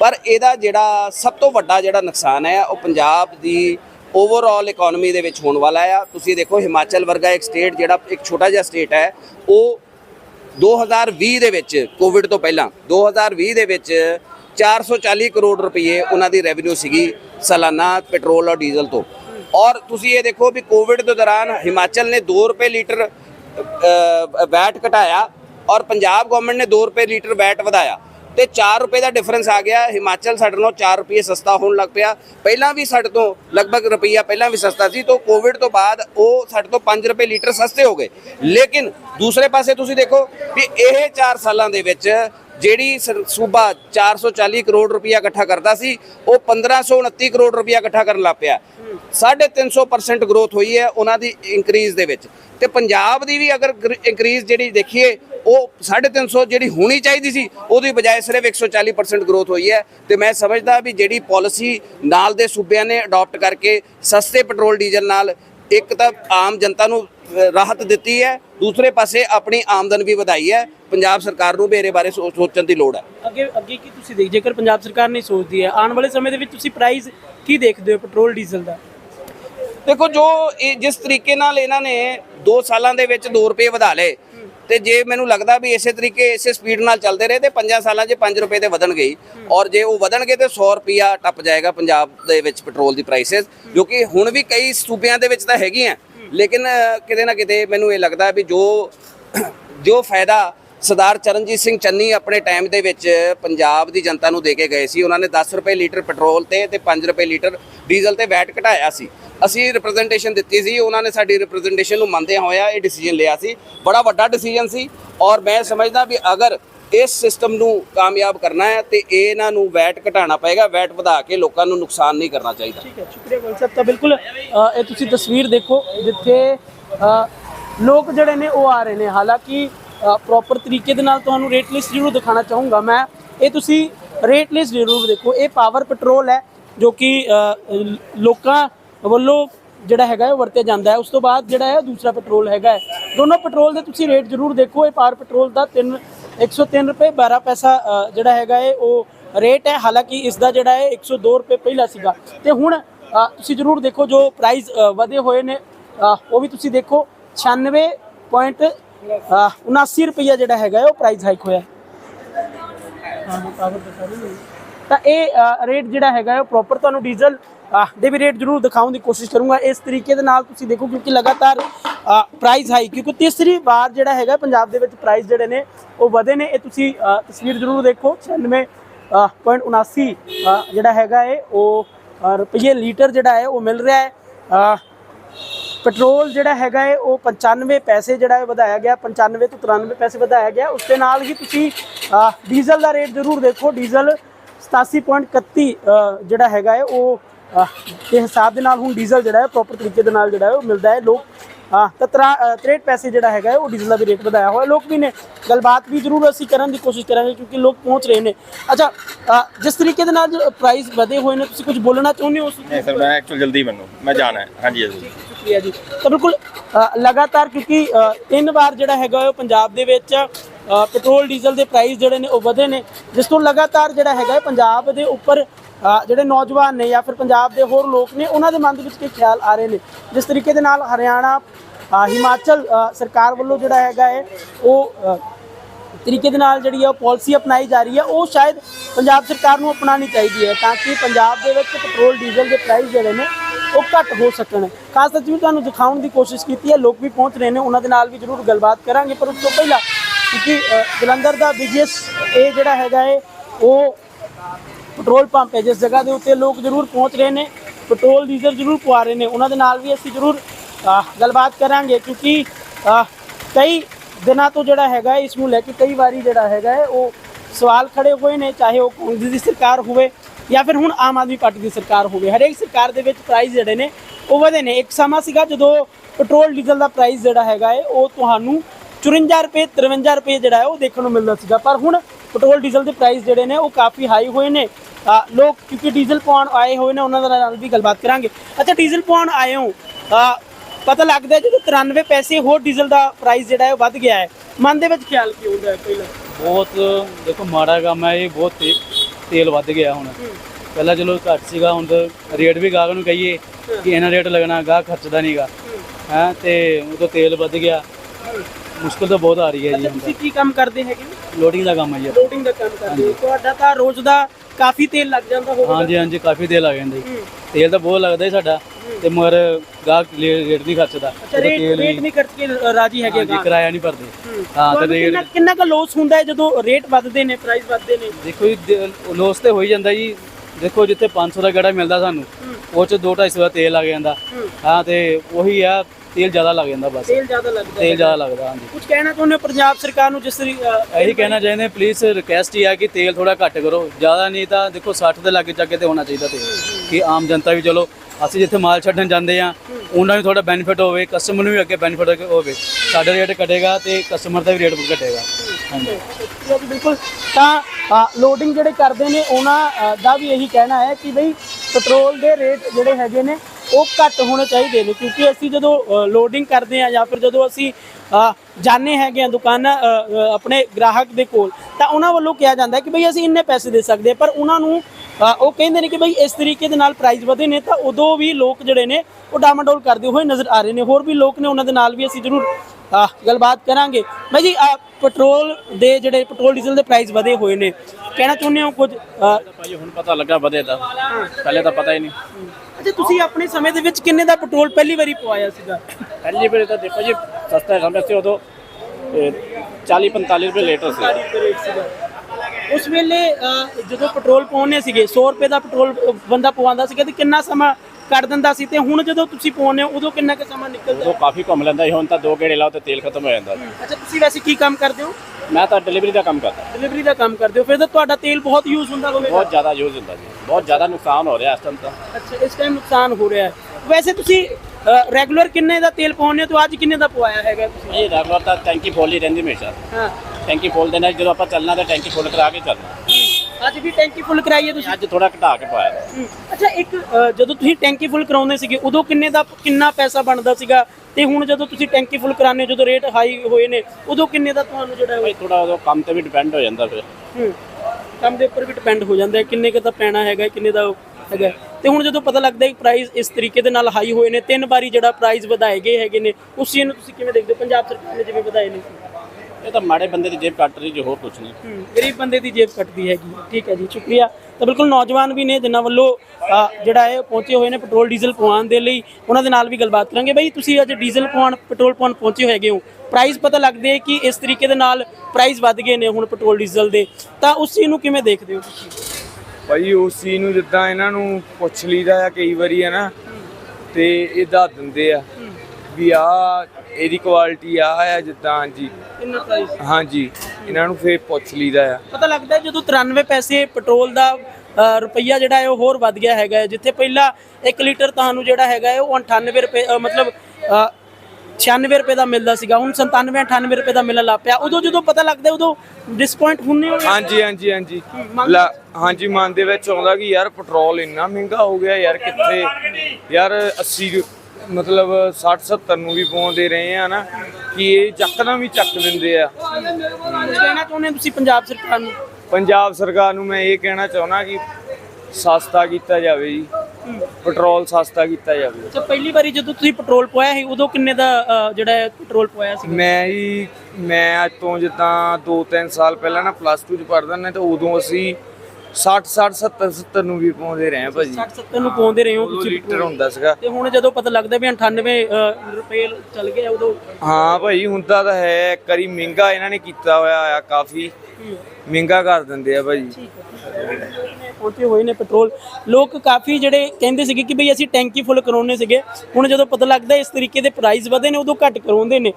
ਪਰ ਇਹਦਾ ਜਿਹੜਾ ਸਭ ਤੋਂ ਵੱਡਾ ਜਿਹੜਾ ਨੁਕਸਾਨ ਹੈ, ਉਹ ਪੰਜਾਬ ਦੀ ਓਵਰਆਲ ਇਕਨੋਮੀ ਦੇ ਵਿੱਚ ਹੋਣ ਵਾਲਾ ਆ ਤੁਸੀਂ ਦੇਖੋ, ਹਿਮਾਚਲ ਵਰਗਾ ਇੱਕ ਸਟੇਟ ਜਿਹੜਾ ਇੱਕ ਛੋਟਾ ਜਿਹਾ ਸਟੇਟ ਹੈ, ਉਹ 2020 ਦੇ ਵਿੱਚ ਕੋਵਿਡ ਤੋਂ ਪਹਿਲਾਂ 2020 ਦੇ ਵਿੱਚ 440 ਕਰੋੜ ਰੁਪਏ ਉਹਨਾਂ ਦੀ ਰੈਵਨਿਊ ਸੀਗੀ ਸਾਲਾਨਾ ਪੈਟਰੋਲ ਔਰ ਡੀਜ਼ਲ ਤੋਂ। ਔਰ ਤੁਸੀਂ ਇਹ ਦੇਖੋ ਵੀ ਕੋਵਿਡ ਦੇ ਦੌਰਾਨ ਹਿਮਾਚਲ ਨੇ 2 ਰੁਪਏ ਲੀਟਰ ਵੈਟ ਘਟਾਇਆ ਔਰ ਪੰਜਾਬ ਗਵਰਨਮੈਂਟ ਨੇ 2 ਰੁਪਏ ਲੀਟਰ ਵੈਟ ਵਧਾਇਆ। ਤੇ 4 ਰੁਪਏ ਦਾ ਡਿਫਰੈਂਸ ਆ ਗਿਆ। ਹਿਮਾਚਲ ਸਾਡੇ ਨਾਲੋਂ 4 ਰੁਪਏ ਸਸਤਾ ਹੋਣ ਲੱਗ ਪਿਆ। ਪਹਿਲਾਂ ਵੀ ਸਾਡੇ ਤੋਂ ਲਗਭਗ ਰੁਪਈਆ ਪਹਿਲਾਂ ਵੀ ਸਸਤਾ ਸੀ, ਤੋਂ ਕੋਵਿਡ ਤੋਂ ਬਾਅਦ ਉਹ ਸਾਡੇ ਤੋਂ 5 ਰੁਪਏ ਲੀਟਰ ਸਸਤੇ ਹੋ ਗਏ। ਲੇਕਿਨ ਦੂਸਰੇ ਪਾਸੇ ਤੁਸੀਂ ਦੇਖੋ ਵੀ ਇਹ 4 ਸਾਲਾਂ ਦੇ ਵਿੱਚ ਜਿਹੜੀ ਸਰ- ਸੂਬਾ 440 ਕਰੋੜ ਰੁਪਇਆ ਇਕੱਠਾ ਕਰਦਾ ਸੀ, ਉਹ 1529 ਕਰੋੜ ਰੁਪਇਆ ਇਕੱਠਾ ਕਰਨ ਲੱਗ ਪਿਆ। 350% ਗਰੋਥ ਹੋਈ ਹੈ ਉਹਨਾਂ ਦੀ ਇਨਕਰੀਜ਼ ਦੇ ਵਿੱਚ। ਤੇ ਪੰਜਾਬ ਦੀ ਵੀ ਅਗਰ ਇਨਕਰੀਜ਼ ਜਿਹੜੀ ਦੇਖੀਏ, ਉਹ 350 ਜਿਹੜੀ ਹੋਣੀ ਚਾਹੀਦੀ ਸੀ, ਉਹਦੀ ਬਜਾਏ ਸਿਰਫ 140% ਗਰੋਥ ਹੋਈ ਹੈ। ਤੇ ਮੈਂ ਸਮਝਦਾ ਵੀ ਜਿਹੜੀ ਪਾਲਿਸੀ ਨਾਲ ਦੇ ਸੂਬਿਆਂ ਨੇ ਅਡਾਪਟ ਕਰਕੇ ਸਸਤੇ ਪੈਟਰੋਲ ਡੀਜ਼ਲ ਨਾਲ ਇੱਕ ਤਾਂ ਆਮ ਜਨਤਾ ਨੂੰ ਰਾਹਤ ਦਿੱਤੀ ਹੈ। ਦੂਸਰੇ ਪਾਸੇ ਆਪਣੀ ਆਮਦਨ ਵੀ ਵਧਾਈ ਹੈ। ਪੰਜਾਬ ਸਰਕਾਰ ਨੂੰ ਵੀ ਇਹਦੇ ਬਾਰੇ ਸੋਚਣ ਦੀ ਲੋੜ ਹੈ। ਅੱਗੇ ਅੱਗੇ ਕੀ ਤੁਸੀਂ ਦੇਖ ਜੇਕਰ ਪੰਜਾਬ ਸਰਕਾਰ ਨਹੀਂ ਸੋਚਦੀ ਹੈ ਆਉਣ ਵਾਲੇ ਸਮੇਂ ਦੇ ਵਿੱਚ ਤੁਸੀਂ ਪ੍ਰਾਈਸ ਕੀ ਦੇਖਦੇ ਹੋ ਪੈਟਰੋਲ ਡੀਜ਼ਲ ਦਾ? ਦੇਖੋ ਜੋ ਇਹ ਜਿਸ ਤਰੀਕੇ ਨਾਲ ਇਹਨਾਂ ਨੇ 2 ਸਾਲਾਂ ਦੇ ਵਿੱਚ 2 ਰੁਪਏ ਵਧਾ ਲਏ ਤੇ ਜੇ ਮੈਨੂੰ ਲੱਗਦਾ ਵੀ ਇਸੇ ਤਰੀਕੇ ਇਸੇ ਸਪੀਡ ਨਾਲ ਚੱਲਦੇ ਰਹੇ ਤੇ 5 ਸਾਲਾਂ 'ਚ 5 ਰੁਪਏ ਤੇ ਵਧਣਗੇ ਔਰ ਜੇ ਉਹ ਵਧਣਗੇ ਤੇ 100 ਰੁਪਿਆ ਟੱਪ ਜਾਏਗਾ ਪੰਜਾਬ ਦੇ ਵਿੱਚ ਪੈਟਰੋਲ ਦੀ ਪ੍ਰਾਈਸਸ ਜੋ ਕਿ ਹੁਣ ਵੀ ਕਈ ਸੂਬਿਆਂ ਦੇ ਵਿੱਚ ਤਾਂ ਹੈਗੀਆਂ। ਲੇਕਿਨ ਕਿਤੇ ਨਾ ਕਿਤੇ ਮੈਨੂੰ ਇਹ ਲੱਗਦਾ ਵੀ ਜੋ ਜੋ ਫਾਇਦਾ ਸਰਦਾਰ ਚਰਨਜੀਤ ਸਿੰਘ ਚੰਨੀ ਆਪਣੇ ਟਾਈਮ ਦੇ ਵਿੱਚ ਪੰਜਾਬ ਦੀ ਜਨਤਾ ਨੂੰ ਦੇ ਕੇ ਗਏ ਸੀ, ਉਹਨਾਂ ਨੇ 10 ਰੁਪਏ ਲੀਟਰ ਪੈਟਰੋਲ ਤੇ ਤੇ 5 ਰੁਪਏ ਲੀਟਰ ਡੀਜ਼ਲ ਤੇ ਵੈਟ ਘਟਾਇਆ ਸੀ। ਅਸੀਂ ਰਿਪਰੈਜ਼ੈਂਟੇਸ਼ਨ ਦਿੱਤੀ ਸੀ, ਉਹਨਾਂ ਨੇ ਸਾਡੀ ਰਿਪਰੈਜ਼ੈਂਟੇਸ਼ਨ ਨੂੰ ਮੰਨਦੇ ਹੋਇਆ ਇਹ ਡਿਸੀਜਨ ਲਿਆ ਸੀ। ਬੜਾ ਵੱਡਾ ਡਿਸੀਜਨ ਸੀ ਔਰ ਮੈਂ ਸਮਝਦਾ ਵੀ ਅਗਰ ਇਸ ਸਿਸਟਮ ਨੂੰ ਕਾਮਯਾਬ ਕਰਨਾ ਹੈ ਤੇ ਇਹਨਾਂ ਨੂੰ ਵੈਟ ਘਟਾਉਣਾ ਪਏਗਾ, ਵੈਟ ਵਧਾ ਕੇ ਲੋਕਾਂ ਨੂੰ ਨੁਕਸਾਨ ਨਹੀਂ ਕਰਨਾ ਚਾਹੀਦਾ। ਠੀਕ ਹੈ, ਸ਼ੁਕਰੀਆ ਗੋਲ ਸਾਹਿਬ। ਤਾਂ ਬਿਲਕੁਲ ਇਹ ਤੁਸੀਂ ਤਸਵੀਰ ਦੇਖੋ, ਜਿੱਥੇ ਲੋਕ ਜਿਹੜੇ ਨੇ ਉਹ ਆ ਰਹੇ ਨੇ। ਹਾਲਾਂਕਿ ਪ੍ਰੋਪਰ ਤਰੀਕੇ ਦੇ ਨਾਲ ਤੁਹਾਨੂੰ ਰੇਟ ਲਿਸਟ ਜ਼ਰੂਰ ਦਿਖਾਣਾ ਚਾਹੂੰਗਾ ਮੈਂ। ਇਹ ਤੁਸੀਂ ਰੇਟ ਲਿਸਟ ਜ਼ਰੂਰ ਦੇਖੋ। ਇਹ ਪਾਵਰ ਪੈਟਰੋਲ ਹੈ, ਜੋ ਕਿ ਲੋਕਾਂ ਵੱਲੋਂ ਜਿਹੜਾ ਹੈਗਾ ਉਹ ਵਰਤਿਆ ਜਾਂਦਾ ਹੈ। ਉਸ ਤੋਂ ਬਾਅਦ ਜਿਹੜਾ ਹੈ ਦੂਸਰਾ ਪੈਟਰੋਲ ਹੈਗਾ ਹੈ। ਦੋਨੋਂ ਪੈਟਰੋਲ ਦੇ ਤੁਸੀਂ ਰੇਟ ਜ਼ਰੂਰ ਦੇਖੋ। ਇਹ ਪਾਵਰ ਪੈਟਰੋਲ ਦਾ 3 103 ਰੁਪਏ 12 ਪੈਸਾ ਜਿਹੜਾ ਹੈਗਾ ਹੈ ਉਹ ਰੇਟ ਹੈ। ਹਾਲਾਂਕਿ ਇਸ ਦਾ ਜਿਹੜਾ ਹੈ 102 ਰੁਪਏ ਪਹਿਲਾਂ ਸੀਗਾ। ਤੇ ਹੁਣ ਤੁਸੀਂ ਜ਼ਰੂਰ ਦੇਖੋ ਜੋ ਪ੍ਰਾਈਸ ਵਧੇ ਹੋਏ ਨੇ ਉਹ ਵੀ ਤੁਸੀਂ ਦੇਖੋ। 96 ਪੁਆਇੰਟ 79 ਰੁਪਈਆ ਜਿਹੜਾ ਹੈਗਾ ਉਹ ਪ੍ਰਾਈਸ ਹਾਈਕ ਹੋਇਆ ਤਾਂ ਇਹ ਰੇਟ ਜਿਹੜਾ ਹੈਗਾ ਉਹ ਪ੍ਰੋਪਰ ਤੁਹਾਨੂੰ ਡੀਜ਼ਲ ਦੇ ਵੀ ਰੇਟ ਜ਼ਰੂਰ ਦਿਖਾਉਣ ਦੀ ਕੋਸ਼ਿਸ਼ ਕਰੂੰਗਾ। ਇਸ ਤਰੀਕੇ ਦੇ ਨਾਲ ਤੁਸੀਂ ਦੇਖੋ ਕਿਉਂਕਿ ਲਗਾਤਾਰ ਪ੍ਰਾਈਸ ਹਾਈ ਕਿਉਂਕਿ ਤੀਸਰੀ ਵਾਰ ਜਿਹੜਾ ਹੈਗਾ ਪੰਜਾਬ ਦੇ ਵਿੱਚ ਪ੍ਰਾਈਸ ਜਿਹੜੇ ਨੇ ਉਹ ਵਧੇ ਨੇ। ਇਹ ਤੁਸੀਂ ਤਸਵੀਰ ਜ਼ਰੂਰ ਦੇਖੋ। 96 ਪੁਆਇੰਟ 79 ਜਿਹੜਾ ਹੈਗਾ ਹੈ ਉਹ ਅ, ਰੁਪਈਏ ਲੀਟਰ ਜਿਹੜਾ ਹੈ ਉਹ ਮਿਲ ਰਿਹਾ ਹੈ। ਪੈਟਰੋਲ ਜਿਹੜਾ ਹੈਗਾ ਹੈ ਉਹ 95 ਪੈਸੇ ਜਿਹੜਾ ਹੈ ਵਧਾਇਆ ਗਿਆ। 95 ਤੋਂ 93 ਪੈਸੇ ਵਧਾਇਆ ਗਿਆ। ਉਸ ਦੇ ਨਾਲ ਹੀ ਤੁਸੀਂ ਡੀਜ਼ਲ ਦਾ ਰੇਟ ਜ਼ਰੂਰ ਦੇਖੋ। ਡੀਜ਼ਲ 87.31 ਅ, ਜਿਹੜਾ ਹੈਗਾ ਹੈ ਉਹ ਦੇ ਹਿਸਾਬ ਦੇ ਨਾਲ ਹੁਣ ਡੀਜ਼ਲ ਜਿਹੜਾ ਹੈ ਪ੍ਰੋਪਰ ਤਰੀਕੇ ਦੇ ਨਾਲ ਜਿਹੜਾ ਹੈ ਉਹ ਮਿਲਦਾ ਹੈ। ਲੋਕ ਅ, ਤਾਂ ਤਰਾ- ਅ, 63 ਪੈਸੇ ਜਿਹੜਾ ਹੈਗਾ ਹੈ ਉਹ ਡੀਜ਼ਲ ਦਾ ਵੀ ਰੇਟ ਵਧਾਇਆ ਹੋਇਆ। ਲੋਕ ਵੀ ਨੇ ਗੱਲਬਾਤ ਵੀ ਜ਼ਰੂਰ ਅਸੀਂ ਕਰਨ ਦੀ ਕੋਸ਼ਿਸ਼ ਕਰਾਂਗੇ ਕਿਉਂਕਿ ਲੋਕ ਪਹੁੰਚ ਰਹੇ ਨੇ। ਅੱਛਾ ਜਿਸ ਤਰੀਕੇ ਦੇ ਨਾਲ ਪ੍ਰਾਈਸ ਵਧੇ ਹੋਏ ਨੇ ਤੁਸੀਂ ਕੁਝ ਬੋਲਣਾ ਚਾਹੁੰਦੇ ਹੋ ਉਸ ਨਹੀਂ ਸਰ ਮੈਂ ਐਕਚੁਅਲ ਜਲਦੀ ਮੈਨੂੰ। ਮੈਂ ਜਾਣਾ ਹੈ। ਹਾਂਜੀ ਹਾਂਜੀ। ਸ਼ੁਕਰੀਆ ਜੀ। ਤਾਂ ਬਿਲਕੁਲ ਲਗਾਤਾਰ ਕਿਉਂਕਿ ਤਿੰਨ ਵਾਰ ਜਿਹੜਾ ਹੈਗਾ ਉਹ ਪੰਜਾਬ ਦੇ ਵਿੱਚ ਪੈਟਰੋਲ ਡੀਜ਼ਲ ਦੇ ਪ੍ਰਾਈਸ ਜਿਹੜੇ ਨੇ ਉਹ ਵਧੇ ਨੇ। ਜਿਸ ਤੋਂ ਲਗਾਤਾਰ ਜਿਹੜਾ ਹੈਗਾ ਹੈ ਪੰਜਾਬ ਦੇ ਉੱਪਰ ਜਿਹੜੇ ਨੌਜਵਾਨ ਨੇ ਜਾਂ ਫਿਰ ਪੰਜਾਬ ਦੇ ਹੋਰ ਲੋਕ ਨੇ, ਉਹਨਾਂ ਦੇ ਮਨ ਦੇ ਵਿੱਚ ਕੀ ਖਿਆਲ ਆ ਰਹੇ ਨੇ? ਜਿਸ ਤਰੀਕੇ ਦੇ ਨਾਲ ਹਰਿਆਣਾ ਹਿਮਾਚਲ ਸਰਕਾਰ ਵੱਲੋਂ ਜਿਹੜਾ ਹੈਗਾ ਹੈ, ਉਹ ਤਰੀਕੇ ਦੇ ਨਾਲ ਜਿਹੜੀ ਆ ਉਹ ਪਾਲਿਸੀ ਅਪਣਾਈ ਜਾ ਰਹੀ ਹੈ, ਉਹ ਸ਼ਾਇਦ ਪੰਜਾਬ ਸਰਕਾਰ ਨੂੰ ਅਪਣਾਉਣੀ ਚਾਹੀਦੀ ਹੈ ਤਾਂ ਕਿ ਪੰਜਾਬ ਦੇ ਵਿੱਚ ਪੈਟਰੋਲ, ਡੀਜ਼ਲ ਦੇ ਪ੍ਰਾਈਸ ਜਿਹੜੇ ਨੇ, ਉਹ ਘੱਟ ਹੋ ਸਕਣ। ਖਾਸ ਤੌਰ 'ਤੇ ਤੁਹਾਨੂੰ ਦਿਖਾਉਣ ਦੀ ਕੋਸ਼ਿਸ਼ ਕੀਤੀ ਹੈ, ਲੋਕ ਵੀ ਪਹੁੰਚ ਰਹੇ ਨੇ, ਉਹਨਾਂ ਦੇ ਨਾਲ ਵੀ ਜ਼ਰੂਰ ਗੱਲਬਾਤ ਕਰਾਂਗੇ, ਪਰ ਉਸ ਤੋਂ ਪਹਿਲਾਂ ਕਿਉਂਕਿ ਜਲੰਧਰ ਦਾ ਬਿਜ਼ਨਸ ਇਹ ਜਿਹੜਾ ਹੈਗਾ ਹੈ, ਉਹ ਪੈਟਰੋਲ ਪੰਪ ਹੈ ਜਿਸ ਜਗ੍ਹਾ ਦੇ ਉੱਤੇ ਲੋਕ ਜ਼ਰੂਰ ਪਹੁੰਚ ਰਹੇ ਨੇ ਪੈਟਰੋਲ ਡੀਜ਼ਲ ਜ਼ਰੂਰ ਪਵਾ ਰਹੇ ਨੇ ਉਹਨਾਂ ਦੇ ਨਾਲ ਵੀ ਅਸੀਂ ਜ਼ਰੂਰ ਗੱਲਬਾਤ ਕਰਾਂਗੇ ਕਿਉਂਕਿ ਕਈ ਦਿਨਾਂ ਤੋਂ ਜਿਹੜਾ ਹੈਗਾ ਇਸ ਨੂੰ ਲੈ ਕੇ ਕਈ ਵਾਰੀ ਜਿਹੜਾ ਹੈਗਾ ਹੈ, ਉਹ ਸਵਾਲ ਖੜੇ ਹੋਏ ਨੇ ਚਾਹੇ ਉਹ ਕਾਂਗਰਸ ਦੀ ਸਰਕਾਰ ਹੋਵੇ ਜਾਂ ਫਿਰ ਹੁਣ ਆਮ ਆਦਮੀ ਪਾਰਟੀ ਦੀ ਸਰਕਾਰ ਹੋਵੇ। ਹਰੇਕ ਸਰਕਾਰ ਦੇ ਵਿੱਚ ਪ੍ਰਾਈਸ ਜਿਹੜੇ ਨੇ ਉਹ ਵਧੇ ਨੇ। ਇੱਕ ਸਮਾਂ ਸੀਗਾ ਜਦੋਂ ਪੈਟਰੋਲ ਡੀਜ਼ਲ ਦਾ ਪ੍ਰਾਈਸ ਜਿਹੜਾ ਹੈਗਾ ਹੈ ਉਹ ਤੁਹਾਨੂੰ 54 ਰੁਪਏ 53 ਰੁਪਏ ਜਿਹੜਾ ਹੈ ਉਹ ਦੇਖਣ ਨੂੰ ਮਿਲਦਾ ਸੀਗਾ। ਪਰ ਹੁਣ ਪੈਟਰੋਲ ਡੀਜ਼ਲ ਦੇ ਪ੍ਰਾਈਸ ਜਿਹੜੇ ਨੇ ਉਹ ਕਾਫੀ ਹਾਈ ਹੋਏ ਨੇ। ਲੋਕ ਕਿਉਂਕਿ ਡੀਜ਼ਲ ਪਾਉਣ ਆਏ ਹੋਏ ਨੇ ਉਹਨਾਂ ਦੇ ਨਾਲ ਵੀ ਗੱਲਬਾਤ ਕਰਾਂਗੇ। ਅੱਛਾ ਡੀਜ਼ਲ ਪਾਉਣ ਆਏ ਹੋ ਪਤਾ ਲੱਗਦਾ ਜਦੋਂ 93 ਪੈਸੇ ਹੋਰ ਡੀਜ਼ਲ ਦਾ ਪ੍ਰਾਈਸ ਜਿਹੜਾ ਹੈ ਉਹ ਵੱਧ ਗਿਆ ਹੈ। ਮਨ ਦੇ ਵਿੱਚ ਖਿਆਲ ਕੀ ਹੁੰਦਾ ਹੈ ਪਹਿਲਾਂ? ਬਹੁਤ ਦੇਖੋ ਮਾੜਾ ਕੰਮ ਹੈ ਇਹ ਬਹੁਤ ਤੇਲ ਵੱਧ ਗਿਆ ਹੁਣ। ਪਹਿਲਾਂ ਚਲੋ ਘੱਟ ਸੀਗਾ ਹੁਣ ਰੇਟ ਵੀ ਗਾਹਕ ਨੂੰ ਕਹੀਏ ਕਿ ਇਹਨਾਂ ਰੇਟ ਲੱਗਣਾ ਗਾਹਕ ਖਰਚਦਾ ਨਹੀਂਗਾ ਹੈ। ਤੇ ਉਹ ਤਾਂ ਤੇਲ ਵੱਧ ਗਿਆ। ਮੁਸ਼ਕਲ ਤਾਂ ਬਹੁਤ ਆ ਰਹੀ ਹੈ ਜੀ। ਅੱਛਾ ਤੁਸੀਂ ਕੀ ਕੰਮ ਕਰਦੇ ਹੈਗੇ? ਲੋਡਿੰਗ ਦਾ ਕੰਮ ਹੈ ਜੀ ਆਪਣਾ। ਲੋਡਿੰਗ ਦਾ ਕੰਮ ਕਰਦੇ ਹੋ। ਤੁਹਾਡਾ ਤਾਂ ਰੋਜ਼ ਦਾ ਕਾਫੀ ਤੇਲ ਲੱਗ ਜਾਂਦਾ ਹੋਵੇਗਾ। ਹਾਂਜੀ ਹਾਂਜੀ ਕਾਫੀ ਤੇਲ ਆ ਜਾਂਦਾ ਜੀ। ਤੇਲ ਤਾਂ ਬਹੁਤ ਲੱਗਦਾ ਜੀ ਸਾਡਾ। ਤੇ ਮਗਰ ਗਾਹਕ ਲੇ- ਰੇਟ ਨਹੀਂ ਖਰਚਦਾ। ਅੱਛਾ ਰੇਟ ਰੇਟ ਨਹੀਂ ਖਰਚ ਕੇ ਰਾਜੀ ਹੈਗੇ ਹਾਂਜੀ ਕਿਰਾਇਆ ਨਹੀਂ ਭਰਦੇ। ਹਾਂ। ਤੇ ਰੇਟ ਕਿੰਨਾ ਕਿੰਨਾ ਕੁ ਲੋਸ ਹੁੰਦਾ ਹੈ ਜਦੋਂ ਰੇਟ ਵੱਧਦੇ ਨੇ ਪ੍ਰਾਈਸ ਵੱਧਦੇ ਨੇ? ਦੇਖੋ ਜੀ ਲੋਸ ਤੇ ਹੋ ਹੀ ਜਾਂਦਾ ਜੀ। ਦੇਖੋ ਜਿੱਥੇ 500 ਦਾ ਗੜਾ ਮਿਲਦਾ ਸਾਨੂੰ ਉਹ ਚ 2-250 ਦਾ ਤੇਲ ਲੱਗ ਜਾਂਦਾ। ਹਾਂ ਤੇ ਉਹੀ ਆ ਤੇਲ ਜ਼ਿਆਦਾ ਲੱਗ ਜਾਂਦਾ ਬਸ। ਤੇਲ ਜ਼ਿਆਦਾ ਲੱਗਦਾ ਤੇਲ ਜ਼ਿਆਦਾ ਲੱਗਦਾ ਹਾਂਜੀ। ਕੁਝ ਕਹਿਣਾ ਚਾਹੁੰਦੇ ਹੋ? ਪੰਜਾਬ ਸਰਕਾਰ ਨੂੰ ਜਿਸ ਤਰੀ ਇਹੀ ਕਹਿਣਾ ਚਾਹੁੰਦੇ ਪਲੀਜ਼ ਰਿਕੁਐਸਟ ਹੀ ਆ ਕਿ ਤੇਲ ਥੋੜਾ ਘੱਟ ਕਰੋ। ਜ਼ਿਆਦਾ ਨਹੀਂ ਤਾਂ ਦੇਖੋ 60 ਦੇ ਲਾਗੇ ਚੱਕੇ ਤੇ ਹੋਣਾ ਚਾਹੀਦਾ ਤੇਲ। ਕਿ ਆਮ ਜਨਤਾ ਵੀ ਚਲੋ ਅਸੀਂ ਜਿੱਥੇ ਮਾਲ ਛੱਡਣ ਜਾਂਦੇ ਆ ਉਹਨਾਂ ਨੂੰ ਥੋੜਾ ਬੈਨੀਫਿਟ ਹੋਵੇ ਕਸਟਮਰ ਨੂੰ ਵੀ ਅੱਗੇ ਬੈਨੀਫਿਟ ਹੋਵੇ ਸਾਡਾ ਰੇਟ ਘਟੇਗਾ ਤੇ ਕਸਟਮਰ ਦਾ ਵੀ ਰੇਟ ਘਟੇਗਾ। ਹਾਂਜੀ। ਬਿਲਕੁਲ। ਤਾਂ ਲੋਡਿੰਗ ਜਿਹੜੇ ਕਰਦੇ ਨੇ ਉਹਨਾਂ ਦਾ ਵੀ ਇਹੀ ਕਹਿਣਾ ਹੈ ਕਿ ਬਈ ਪੈਟਰੋਲ ਦੇ ਰੇਟ ਜਿਹੜੇ ਹੈਗੇ ਨੇ ਉਹ ਘੱਟ ਹੋਣੇ ਚਾਹੀਦੇ ਨੇ ਕਿਉਂਕਿ ਅਸੀਂ ਜਦੋਂ ਲੋਡਿੰਗ ਕਰਦੇ ਆ ਜਾਂ ਫਿਰ ਜਦੋਂ ਅਸੀਂ ਅ, ਜਾਂਦੇ ਹੈਗੇ ਆ ਦੁਕਾਨਾਂ ਆਪਣੇ ਗ੍ਰਾਹਕ ਦੇ ਕੋਲ ਤਾਂ ਉਹਨਾਂ ਵੱਲੋਂ ਕਿਹਾ ਜਾਂਦਾ ਕਿ ਬਈ ਅਸੀਂ ਇੰਨੇ ਪੈਸੇ ਦੇ ਸਕਦੇ ਹਾਂ, ਪਰ ਉਹਨਾਂ ਨੂੰ ਉਹ ਕਹਿੰਦੇ ਨੇ ਕਿ ਬਈ ਇਸ ਤਰੀਕੇ ਦੇ ਨਾਲ ਪ੍ਰਾਈਸ ਵਧੇ ਨੇ ਤਾਂ ਉਦੋਂ ਵੀ ਲੋਕ ਜਿਹੜੇ ਨੇ ਉਹ ਡਾਮਾਡੋਲ ਕਰਦੇ ਹੋਏ ਨਜ਼ਰ ਆ ਰਹੇ ਨੇ ਹੋਰ ਵੀ ਲੋਕ ਨੇ ਉਹਨਾਂ ਦੇ ਨਾਲ ਵੀ ਅਸੀਂ ਜ਼ਰੂਰ ਗੱਲਬਾਤ ਕਰਾਂਗੇ। ਬਾਈ ਜੀ ਪੈਟਰੋਲ ਦੇ ਜਿਹੜੇ ਪੈਟਰੋਲ ਡੀਜ਼ਲ ਦੇ ਪ੍ਰਾਈਸ ਵਧੇ ਹੋਏ ਨੇ ਕਹਿਣਾ ਚਾਹੁੰਦੇ ਹੋ ਕੁਝ? ਭਾਈ ਹੁਣ ਪਤਾ ਲੱਗਾ ਵਧੇ ਦਾ ਪਹਿਲੇ ਤਾਂ ਪਤਾ ਹੀ ਨਹੀਂ। ਅੱਛਾ ਤੁਸੀਂ ਆਪਣੇ ਸਮੇਂ ਦੇ ਵਿੱਚ ਕਿੰਨੇ ਦਾ ਪੈਟਰੋਲ ਪਹਿਲੀ ਵਾਰੀ ਪਵਾਇਆ ਸੀਗਾ? ਪਹਿਲੀ ਵਾਰ ਤਾਂ ਦੇਖੋ ਜੀ ਸਸਤਾ ਸਮੇਂ ਸੀ ਉਦੋਂ 40 45 ਰੁਪਏ ਲੀਟਰ ਸੀ ਉਸ ਵੇਲੇ ਜਦੋਂ ਪੈਟਰੋਲ ਪਾਉਣੇ ਸੀਗੇ 100 ਰੁਪਏ ਦਾ ਪੈਟਰੋਲ ਬੰਦਾ ਪਵਾਉਂਦਾ ਸੀਗਾ ਤੇ ਕਿੰਨਾ ਸਮਾਂ ਕੱਢ ਦਿੰਦਾ ਸੀ ਤੇ ਹੁਣ ਜਦੋਂ ਤੁਸੀਂ ਪਾਉਂਦੇ ਹੋ ਉਦੋਂ ਕਿੰਨਾ ਕੁ ਸਮਾਂ ਨਿਕਲਦਾ ਉਹ ਕਾਫੀ ਘੁੰਮ ਲੈਂਦਾ ਸੀ ਹੁਣ ਤਾਂ ਦੋ ਗੇੜੇ ਲਾਓ ਤੇ ਤੇਲ ਖਤਮ ਹੋ ਜਾਂਦਾ। ਅੱਛਾ ਤੁਸੀਂ ਵੈਸੇ ਕੀ ਕੰਮ ਕਰਦੇ ਹੋ? ਮੈਂ ਤਾਂ ਡਿਲੀਵਰੀ ਦਾ ਕੰਮ ਕਰਦਾ। ਡਿਲੀਵਰੀ ਦਾ ਕੰਮ ਕਰਦੇ ਹੋ ਫਿਰ ਤਾਂ ਤੁਹਾਡਾ ਤੇਲ ਬਹੁਤ ਯੂਜ਼ ਹੁੰਦਾ ਹੋਵੇਗਾ। ਬਹੁਤ ਜ਼ਿਆਦਾ ਯੂਜ਼ ਹੁੰਦਾ ਜੀ ਬਹੁਤ ਜ਼ਿਆਦਾ ਨੁਕਸਾਨ ਹੋ ਰਿਹਾ ਇਸ ਟਾਈਮ ਤਾਂ। ਅੱਛਾ ਇਸ ਟਾਈਮ ਨੁਕਸਾਨ ਹੋ ਰਿਹਾ ਹੈ। ਵੈਸੇ ਤੁਸੀਂ ਰੈਗੂਲਰ ਕਿੰਨੇ ਦਾ ਤੇਲ ਪਾਉਂਦੇ ਹੋ ਤੇ ਅੱਜ ਕਿੰਨੇ ਦਾ ਪਵਾਇਆ ਹੈਗਾ ਤੁਸੀਂ? ਇਹ ਰੈਗੂਲਰ ਤਾਂ ਟੈਂਕੀ ਫੁੱਲ ਹੀ ਰਹਿੰਦੀ ਹਮੇਸ਼ਾ। ਹਾਂ। ਟੈਂਕੀ ਫੁੱਲ ਦੇਣਾ ਜਦੋਂ ਆਪਾਂ ਚੱਲਣਾ ਤਾਂ ਟੈਂਕੀ ਫੁੱਲ ਕਰਾ ਕੇ ਚੱਲਣਾ। ਅੱਜ ਵੀ ਟੈਂਕੀ ਫੁੱਲ ਕਰਾਈ ਹੈ ਤੁਸੀਂ? ਅੱਜ ਥੋੜਾ ਘਟਾ ਕੇ ਪਾਇਆ ਅੱਛਾ ਇੱਕ ਅ, ਜਦੋਂ ਤੁਸੀਂ ਟੈਂਕੀ ਫੁੱਲ ਕਰਾਉਂਦੇ ਸੀਗੇ ਉਦੋਂ ਕਿੰਨੇ ਦਾ ਕਿੰਨਾ ਪੈਸਾ ਬਣਦਾ ਸੀਗਾ? ਤੇ ਹੁਣ ਜਦੋਂ ਤੁਸੀਂ ਟੈਂਕੀ ਫੁੱਲ ਕਰਾਉਂਦੇ ਹੋ ਜਦੋਂ ਰੇਟ ਹਾਈ ਹੋਏ ਨੇ ਉਦੋਂ ਕਿੰਨੇ ਦਾ ਤੁਹਾਨੂੰ ਜਿਹੜਾ ਭਾਈ ਥੋੜਾ ਉਦੋਂ ਕੰਮ ਤੇ ਵੀ ਡਿਪੈਂਡ ਹੋ ਜਾਂਦਾ ਫਿਰ। ਹਮ, ਕੰਮ ਦੇ ਉੱਪਰ ਵੀ ਡਿਪੈਂਡ ਹੋ ਜਾਂਦਾ ਹੈ ਕਿੰਨੇ ਕੁ ਦਾ ਪੈਣਾ ਹੈਗਾ ਕਿੰਨੇ ਦਾ ਉਹ ਹੈਗਾ। ਤੇ ਹੁਣ ਜਦੋਂ ਪਤਾ ਲੱਗਦਾ ਹੈ ਕਿ ਪ੍ਰਾਈਸ ਇਸ ਤਰੀਕੇ ਦੇ ਨਾਲ ਹਾਈ ਹੋਏ ਨੇ ਤਿੰਨ ਵਾਰੀ ਜਿਹੜਾ ਪ੍ਰਾਈਸ ਵਧਾਏ ਗਏ ਹੈਗੇ ਨੇ ਉਸ ਚੀਜ਼ ਨੂੰ ਤੁਸੀਂ ਕਿਵੇਂ ਦੇਖਦੇ ਹੋ? ਪੰਜਾਬ ਸਰਕਾਰ ਨੇ ਜਿਵੇਂ ਵਧਾਏ ਨੇ। ਇਹ ਤਾਂ ਮਾੜੇ ਬੰਦੇ ਦੀ ਜੇਬ ਕੱਟ ਰਹੀ ਜੋ ਹੋਰ ਕੁਝ ਨਹੀਂ। ਗਰੀਬ ਬੰਦੇ ਦੀ ਜੇਬ ਕੱਟਦੀ ਹੈਗੀ ਠੀਕ ਹੈ ਜੀ ਸ਼ੁਕਰੀਆ। ਤਾਂ ਬਿਲਕੁਲ ਨੌਜਵਾਨ ਵੀ ਨੇ ਜਿਨ੍ਹਾਂ ਵੱਲੋਂ ਜਿਹੜਾ ਹੈ ਪਹੁੰਚੇ ਹੋਏ ਨੇ ਪੈਟਰੋਲ ਡੀਜ਼ਲ ਪਵਾਉਣ ਦੇ ਲਈ ਉਹਨਾਂ ਦੇ ਨਾਲ ਵੀ ਗੱਲਬਾਤ ਕਰਾਂਗੇ। ਬਈ ਤੁਸੀਂ ਅੱਜ ਡੀਜ਼ਲ ਪਵਾਉਣ ਪੈਟਰੋਲ ਪਵਾਉਣ ਪਹੁੰਚੇ ਹੈਗੇ ਹੋ। ਪ੍ਰਾਈਸ ਪਤਾ ਲੱਗਦੇ ਹੈ ਕਿ ਇਸ ਤਰੀਕੇ ਦੇ ਨਾਲ ਪ੍ਰਾਈਸ ਵੱਧ ਗਏ ਨੇ ਹੁਣ ਪੈਟਰੋਲ ਡੀਜ਼ਲ ਦੇ। ਤਾਂ ਉਸ ਚੀਜ਼ ਨੂੰ ਕਿਵੇਂ ਦੇਖਦੇ ਹੋ ਤੁਸੀਂ? ਭਾਈ ਉਸ ਚੀਜ਼ ਨੂੰ ਜਿੱਦਾਂ ਇਹਨਾਂ ਨੂੰ ਪੁੱਛ ਲਈਦਾ ਆ ਕਈ ਵਾਰੀ ਹੈ ਨਾ? ਤੇ ਇਹ ਦੱਸ ਦਿੰਦੇ ਆ। ਵੀ ਆ ਇਹਦੀ ਕੁਆਲਿਟੀ ਆ ਆ ਜਿੱਦਾਂ ਪ੍ਰਾਈਸ ਹਾਂਜੀ ਇਹਨਾਂ ਨੂੰ ਫੇਰ ਪੁੱਛ ਲਈਦਾ ਆ। ਪਤਾ ਲੱਗਦਾ ਜਦੋਂ 93 ਪੈਸੇ ਪੈਟਰੋਲ ਦਾ ਅ, ਰੁਪਈਆ ਜਿਹੜਾ ਹੈ ਉਹ ਹੋਰ ਵੱਧ ਗਿਆ ਹੈਗਾ ਹੈ। ਜਿੱਥੇ ਪਹਿਲਾਂ 1 ਲੀਟਰ ਤੁਹਾਨੂੰ ਜਿਹੜਾ ਹੈਗਾ ਹੈ ਉਹ 98 ਰੁਪਏ ਅ, ਮਤਲਬ ਅ, 96 ਰੁਪਏ ਦਾ ਮਿਲਦਾ ਸੀਗਾ। ਹੁਣ 97 98 ਰੁਪਏ ਦਾ ਮਿਲਣ ਲੱਗ ਪਿਆ। ਉਦੋਂ ਜਦੋਂ ਪਤਾ ਲੱਗਦਾ ਹੈ, ਉਦੋਂ ਡਿਸਪਾਇੰਟ ਹੁੰਨੇ ਹੋ ਹਾਂਜੀ ਹਾਂਜੀ ਹਾਂਜੀ। ਮੰਨ- ਲਾ- ਹਾਂਜੀ ਮਨ ਦੇ ਵਿੱਚ ਆਉਂਦਾ ਕਿ ਯਾਰ ਪੈਟਰੋਲ ਇੰਨਾ ਮਹਿੰਗਾ ਹੋ ਗਿਆ ਯਾਰ ਕਿੱਥੇ? ਯਾਰ 80 ਮਤਲਬ 60 70 ਨੂੰ ਵੀ ਪਾਉਂਦੇ ਰਹੇ ਆ ਨਾ ਕਿ ਇਹ ਚੱਕਣਾ ਵੀ ਚੱਕ ਦਿੰਦੇ ਆ। ਕਹਿਣਾ ਚਾਹੁੰਦੇ ਤੁਸੀਂ ਪੰਜਾਬ ਸਰਕਾਰ ਨੂੰ? ਪੰਜਾਬ ਸਰਕਾਰ ਨੂੰ ਮੈਂ ਇਹ ਕਹਿਣਾ ਚਾਹੁੰਦਾ ਕਿ ਸਸਤਾ ਕੀਤਾ ਜਾਵੇ ਜੀ। ਪੈਟਰੋਲ ਸਸਤਾ ਕੀਤਾ ਜਾਵੇ। ਅੱਛਾ ਪਹਿਲੀ ਵਾਰੀ ਜਦੋਂ ਤੁਸੀਂ ਪੈਟਰੋਲ ਪਵਾਇਆ ਸੀ ਉਦੋਂ ਕਿੰਨੇ ਦਾ ਜਿਹੜਾ ਪੈਟਰੋਲ ਪਵਾਇਆ ਸੀ? ਮੈਂ ਹੀ ਮੈਂ ਅੱਜ ਤੋਂ ਜਿੱਦਾਂ 2-3 ਸਾਲ ਪਹਿਲਾਂ ਨਾ ਪਲੱਸ 2 ਚ ਪੜ੍ਹਦਾ ਨਾ ਤੇ ਉਦੋਂ ਅਸੀਂ 60 60 70 70 ਨੂੰ ਵੀ ਪਾਉਂਦੇ ਰਹੇ ਆ ਭਾਜੀ। 60 70 ਨੂੰ ਪਾਉਂਦੇ ਰਹੇ ਹੋ 2 ਤੁਸੀਂ ਲੀਟਰ ਹੁੰਦਾ ਸੀਗਾ। ਤੇ ਹੁਣ ਜਦੋਂ ਪਤਾ ਲੱਗਦਾ ਵੀ 98 ਅ, ਰੁਪਏ ਚੱਲ ਗਏ ਉਦੋਂ? ਹਾਂ ਭਾਈ ਹੁੰਦਾ ਤਾਂ ਹੈ ਇੱਕ ਵਾਰੀ ਮਹਿੰਗਾ ਇਹਨਾਂ ਨੇ ਕੀਤਾ ਹੋਇਆ ਆ ਕਾਫੀ। ਮਹਿੰਗਾ ਕਰ ਦਿੰਦੇ ਆ ਭਾਜੀ ਪਹੁੰਚੇ ਹੋਏ ਨੇ ਪੈਟਰੋਲ। ਲੋਕ ਕਾਫੀ ਜਿਹੜੇ ਕਹਿੰਦੇ ਸੀਗੇ ਕਿ ਬਈ ਅਸੀਂ ਟੈਂਕੀ ਫੁੱਲ ਕਰਾਉਣੇ ਸੀਗੇ। ਹੁਣ ਜਦੋਂ ਪਤਾ ਲੱਗਦਾ ਇਸ ਤਰੀਕੇ ਦੇ ਪ੍ਰਾਈਸ ਵਧੇ ਨੇ, ਉਦੋਂ ਘੱਟ ਕਰਾਉਂਦੇ ਨੇ।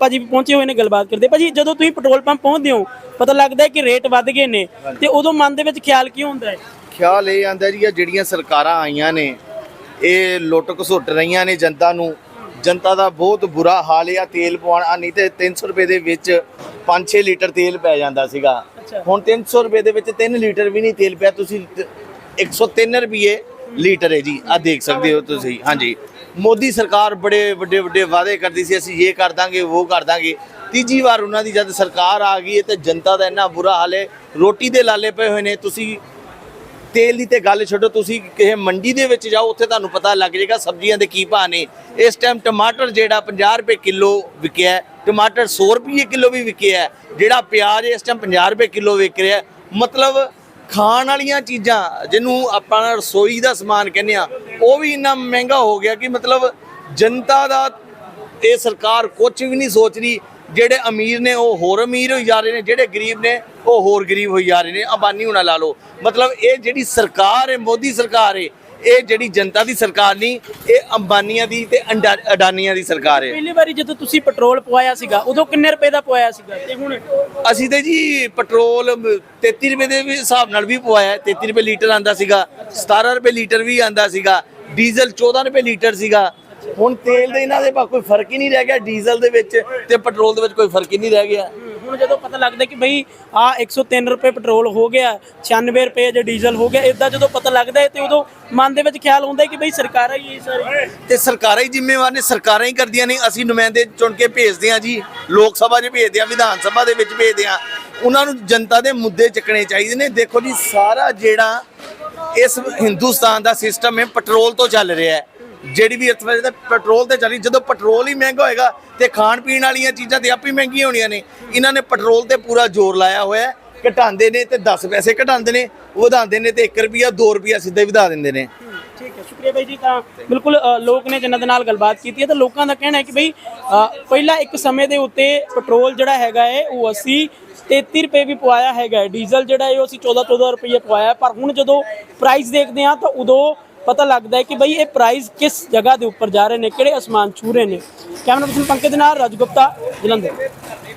ਭਾਜੀ ਪਹੁੰਚੇ ਹੋਏ ਨੇ, ਗੱਲਬਾਤ ਕਰਦੇ ਭਾਜੀ, ਜਦੋਂ ਤੁਸੀਂ ਪੈਟਰੋਲ ਪੰਪ ਪਹੁੰਚਦੇ ਹੋ, ਪਤਾ ਲੱਗਦਾ ਕਿ ਰੇਟ ਵੱਧ ਗਏ ਨੇ। ਤੇ ਉਦੋਂ ਮਨ ਦੇ ਵਿੱਚ ਖਿਆਲ ਕੀ ਹੁੰਦਾ ਹੈ? ਖਿਆਲ ਇਹ ਆਂਦਾ ਜੀ ਜਿਹੜੀਆਂ ਸਰਕਾਰਾਂ ਆਈਆਂ ਨੇ, ਇਹ ਲੁੱਟ ਘਸੁੱਟ ਰਹੀਆਂ ਨੇ ਜਨਤਾ ਨੂੰ। ਜਨਤਾ ਦਾ ਬਹੁਤ ਬੁਰਾ ਹਾਲ ਆ ਤੇਲ ਪਵਾਉਣਾ ਨਹੀਂ ਤੇ 300 ਰੁਪਏ ਦੇ ਵਿੱਚ 5-6 ਲੀਟਰ ਤੇਲ ਪੈ ਜਾਂਦਾ ਸੀਗਾ। ਹੁਣ 300 ਰੁਪਏ ਦੇ ਵਿੱਚ 3 ਲੀਟਰ ਵੀ ਨਹੀਂ ਤੇਲ ਪਿਆ, ਤੁਸੀਂ ਤ- 103 ਰੁਪਏ ਲੀਟਰ ਹੈ ਜੀ ਆ ਦੇਖ ਸਕਦੇ ਹੋ ਤੁਸੀਂ। ਹਾਂਜੀ। ਮੋਦੀ ਸਰਕਾਰ ਬੜੇ ਵੱਡੇ ਵੱਡੇ ਵਾਅਦੇ ਕਰਦੀ ਸੀ, ਅਸੀਂ ਇਹ ਕਰ ਦਾਂਗੇ, ਉਹ ਕਰ ਦਾਂਗੇ। ਤੀਜੀ ਵਾਰ ਉਹਨਾਂ ਦੀ ਜਦ ਸਰਕਾਰ ਆ ਗਈ ਹੈ ਤੇ ਜਨਤਾ ਦਾ ਇੰਨਾ ਬੁਰਾ ਹਾਲ ਹੈ, ਰੋਟੀ ਦੇ ਲਾਲੇ ਪਏ ਹੋਏ ਨੇ, ਤੁਸੀਂ ਤੇਲ ਦੀ ਤੇ ਗੱਲ ਛੱਡੋ, ਤੁਸੀਂ ਕਿਸੇ ਮੰਡੀ ਦੇ ਵਿੱਚ ਜਾਓ, ਉੱਥੇ ਤੁਹਾਨੂੰ ਪਤਾ ਲੱਗ ਜਾਏਗਾ ਸਬਜ਼ੀਆਂ ਦੇ ਕੀ ਭਾਅ ਨੇ। ਇਸ ਟਾਈਮ ਟਮਾਟਰ ਜਿਹੜਾ 50 ਰੁਪਏ ਕਿਲੋ ਵਿਕਿਆ ਟਮਾਟਰ 100 ਰੁਪਏ ਕਿਲੋ ਵੀ ਵਿਕਿਆ ਜਿਹੜਾ ਪਿਆਜ਼ ਇਸ ਟਾਈਮ 50 ਰੁਪਏ ਕਿਲੋ ਵਿਕ ਰਿਹਾ ਮਤਲਬ ਖਾਣ ਵਾਲੀਆਂ ਚੀਜ਼ਾਂ, ਜਿਹਨੂੰ ਆਪਾਂ ਰਸੋਈ ਦਾ ਸਮਾਨ ਕਹਿੰਦੇ ਆ ਉਹ ਵੀ ਇੰਨਾ ਮਹਿੰਗਾ ਹੋ ਗਿਆ ਕਿ ਮਤਲਬ ਜਨਤਾ ਦਾ, ਇਹ ਸਰਕਾਰ ਕੁਝ ਵੀ ਨਹੀਂ ਸੋਚ ਰਹੀ। ਜਿਹੜੇ ਅਮੀਰ ਨੇ ਉਹ ਹੋਰ ਅਮੀਰ ਹੋਈ ਜਾ ਰਹੇ ਨੇ ਜਿਹੜੇ ਗਰੀਬ ਨੇ ਉਹ ਹੋਰ ਗਰੀਬ ਹੋਈ ਜਾ ਰਹੇ ਨੇ। ਅੰਬਾਨੀ ਹੁਣਾ ਲਾ ਲਓ। ਮਤਲਬ ਇਹ ਜਿਹੜੀ ਸਰਕਾਰ ਹੈ ਮੋਦੀ ਸਰਕਾਰ ਹੈ ਇਹ ਜਿਹੜੀ ਜਨਤਾ ਦੀ ਸਰਕਾਰ ਨਹੀਂ ਇਹ ਅੰਬਾਨੀਆਂ ਦੀ ਤੇ ਅੰਡਾ- ਅਡਾਨੀਆਂ ਦੀ ਸਰਕਾਰ ਹੈ। ਪਹਿਲੀ ਵਾਰੀ ਜਦੋਂ ਤੁਸੀਂ ਪੈਟਰੋਲ ਪਵਾਇਆ ਸੀਗਾ ਉਦੋਂ ਕਿੰਨੇ ਰੁਪਏ ਦਾ ਪਵਾਇਆ ਸੀਗਾ? ਤੇ ਹੁਣ ਅਸੀਂ ਤੇ ਜੀ ਪੈਟਰੋਲ 33 ਰੁਪਏ ਦੇ ਹਿਸਾਬ ਨਾਲ ਵੀ ਪਵਾਇਆ 33 ਰੁਪਏ ਲੀਟਰ ਆਂਦਾ ਸੀਗਾ 17 ਰੁਪਏ ਲੀਟਰ ਵੀ ਆਂਦਾ ਸੀਗਾ ਡੀਜ਼ਲ 14 ਰੁਪਏ ਲੀਟਰ ਸੀਗਾ। ਹੁਣ ਤੇਲ ਦੇ ਇਹਨਾਂ ਦੇ ਪਾ ਕੋਈ ਫ਼ਰਕ ਹੀ ਨਹੀਂ ਰਹਿ ਗਿਆ ਡੀਜ਼ਲ ਦੇ ਵਿੱਚ ਤੇ ਪੈਟਰੋਲ ਦੇ ਵਿੱਚ ਕੋਈ ਫ਼ਰਕ ਹੀ ਨਹੀਂ ਰਹਿ ਗਿਆ। ਹੁਣ ਜਦੋਂ ਪਤਾ ਲੱਗਦਾ ਕਿ ਬਈ ਆ 103 ਰੁਪਏ ਪੈਟਰੋਲ ਹੋ ਗਿਆ 96 ਰੁਪਏ ਜੇ ਡੀਜ਼ਲ ਹੋ ਗਿਆ ਇਦਾਂ ਜਦੋਂ ਪਤਾ ਲੱਗਦਾ ਹੈ ਤੇ ਉਦੋਂ ਮਨ ਦੇ ਵਿੱਚ ਖਿਆਲ ਹੁੰਦਾ ਹੈ ਕਿ ਬਈ ਸਰਕਾਰਾਂ ਹੀ ਇਹ ਸਾਰੀ ਤੇ ਸਰਕਾਰਾਂ ਹੀ ਜ਼ਿੰਮੇਵਾਰ ਨੇ ਸਰਕਾਰਾਂ ਹੀ ਕਰਦੀਆਂ ਨੇ ਅਸੀਂ ਨੁਮਾਇੰਦੇ ਚੁਣ ਕੇ ਭੇਜਦੇ ਹਾਂ ਜੀ ਲੋਕ ਸਭਾ 'ਚ ਭੇਜਦੇ ਹਾਂ ਵਿਧਾਨ ਸਭਾ ਦੇ ਵਿੱਚ ਭੇਜਦੇ ਹਾਂ। ਉਹਨਾਂ ਨੂੰ ਜਨਤਾ ਦੇ ਮੁੱਦੇ ਚੱਕਣੇ ਚਾਹੀਦੇ ਨੇ। ਦੇਖੋ ਜੀ ਸਾਰਾ ਜਿਹੜਾ ਇਸ ਹਿੰਦੁਸਤਾਨ ਦਾ ਸਿਸਟਮ ਹੈ ਪੈਟਰੋਲ ਤੋਂ ਚੱਲ ਰਿਹਾ ਹੈ। ਜਿਹੜੀ ਵੀ ਇਸ ਅਰਥਵਿਵਸਥਾ ਪੈਟਰੋਲ ਤੇ ਚੱਲੀ ਜਦੋਂ ਪੈਟਰੋਲ ਹੀ ਮਹਿੰਗਾ ਹੋਏਗਾ ਤੇ ਖਾਣ ਪੀਣ ਵਾਲੀਆਂ ਚੀਜ਼ਾਂ ਤੇ ਹੀ ਮਹਿੰਗੀਆਂ ਹੋਣੀਆਂ ਨੇ, ਇਹਨਾਂ ਨੇ ਪੈਟਰੋਲ ਤੇ ਪੂਰਾ ਜ਼ੋਰ ਲਾਇਆ ਹੋਇਆ ਘਟਾਉਂਦੇ ਨੇ ਤੇ 10 ਪੈਸੇ ਘਟਾਉਂਦੇ ਨੇ, ਵਧਾਉਂਦੇ ਨੇ ਤੇ 1 ਰੁਪਿਆ 2 ਰੁਪਿਆ ਸਿੱਧਾ ਹੀ ਵਧਾ ਦਿੰਦੇ ਨੇ। ਠੀਕ ਹੈ, ਸ਼ੁਕਰੀਆ ਬਾਈ ਜੀ, ਤਾਂ ਬਿਲਕੁਲ ਲੋਕ ਨੇ ਜਿਨ੍ਹਾਂ ਦੇ ਨਾਲ ਗੱਲਬਾਤ ਕੀਤੀ ਹੈ, ਤਾਂ ਲੋਕਾਂ ਦਾ ਕਹਿਣਾ ਹੈ ਕਿ ਬਈ ਪਹਿਲਾਂ ਇੱਕ ਸਮੇਂ ਦੇ ਉੱਤੇ ਪੈਟਰੋਲ ਜਿਹੜਾ ਹੈਗਾ ਹੈ ਉਹ ਅਸੀਂ 33 ਰੁਪਏ ਵੀ ਪਵਾਇਆ ਹੈਗਾ ਡੀਜ਼ਲ ਜਿਹੜਾ ਹੈ ਉਹ ਅਸੀਂ 14 14 ਰੁਪਏ ਪਵਾਇਆ, ਪਰ ਹੁਣ ਜਦੋਂ ਪ੍ਰਾਈਸ ਦੇਖਦੇ ਹਾਂ, ਤਾਂ ਉਦੋਂ ਪਤਾ ਲੱਗਦਾ ਹੈ ਕਿ ਬਈ ਇਹ ਪ੍ਰਾਈਜ਼ ਕਿਸ ਜਗ੍ਹਾ ਦੇ ਉੱਪਰ ਜਾ ਰਹੇ ਨੇ, ਕਿਹੜੇ ਅਸਮਾਨ ਛੂ ਰਹੇ ਨੇ। ਕੈਮਰਾ ਪਰਸਨ ਪੰਕਜ ਦੇ ਨਾਲ ਰਾਜ ਗੁਪਤਾ, ਜਲੰਧਰ।